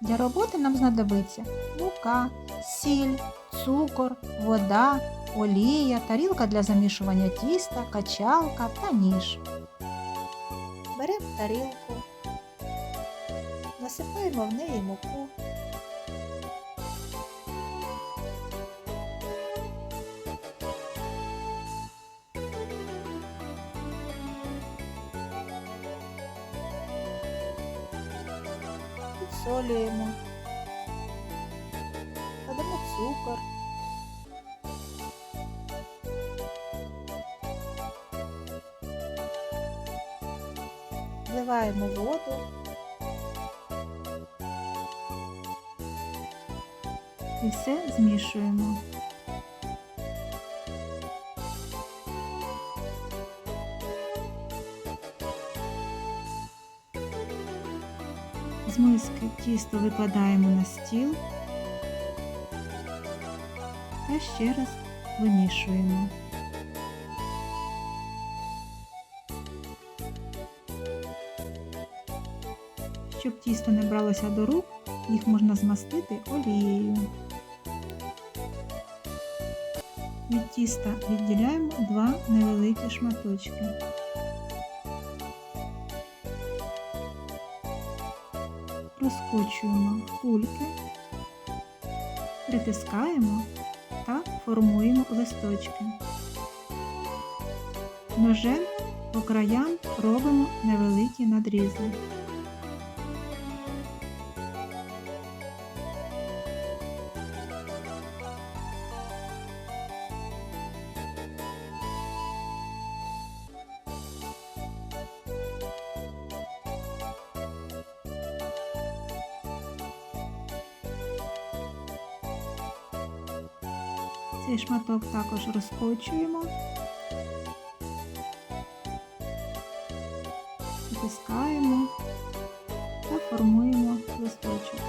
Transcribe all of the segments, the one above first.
Для роботи нам знадобиться мука, сіль, цукор, вода, олія, тарілка для замішування тіста, качалка та ніж. Беремо тарілку, насипаємо в неї муку. Підсолюємо, кладемо цукор. Вливаємо воду. І все змішуємо. З миски тісто викладаємо на стіл та ще раз вимішуємо. Щоб тісто не бралося до рук, їх можна змастити олією. Від тіста відділяємо два невеликі шматочки. Розкочуємо кульки, притискаємо та формуємо листочки. Ножем по краям робимо невеликі надрізи. Цей шматок також розкочуємо, натискаємо та формуємо листочок.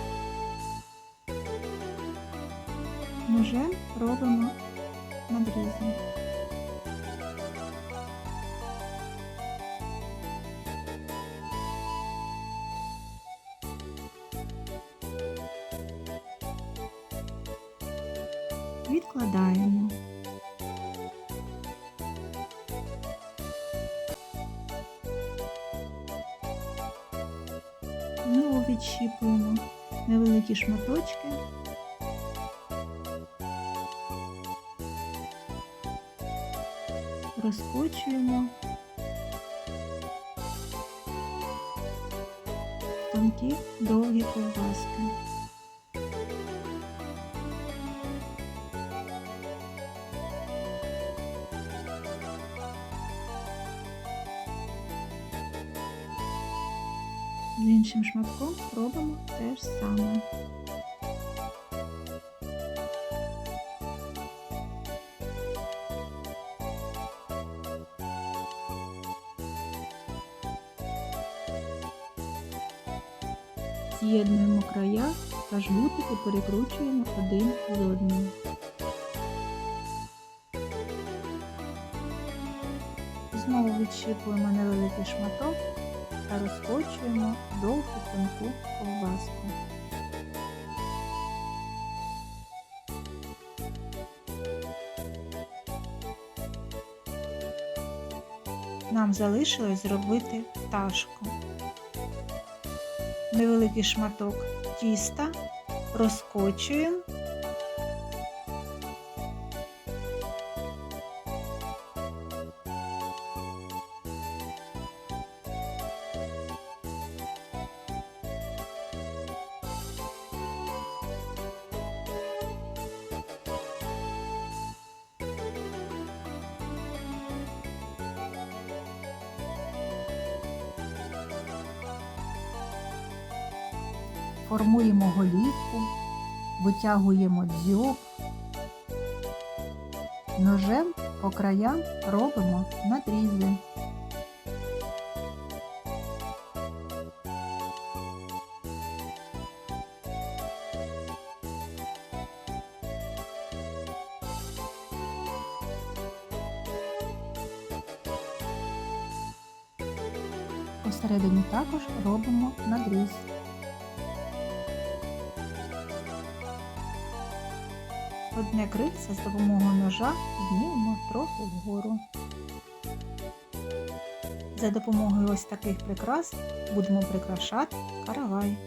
Ножем робимо надрізи. Відкладаємо. Знову відщіпуємо невеликі шматочки. Розкочуємо тонкі довгі ковбаски. З іншим шматком робимо те ж саме. З'єднуємо края та жгутики перекручуємо один з одним. Знову відщипуємо невеликий шматок та розкочуємо довгу тонку ковбаску. Нам залишилось зробити пташку. Невеликий шматок тіста розкочуємо. Формуємо голівку, витягуємо дзьоб, ножем по краям робимо надрізи. Посередині також робимо надріз. Одне крильце з допомогою ножа піднімемо трохи вгору. За допомогою ось таких прикрас будемо прикрашати каравай.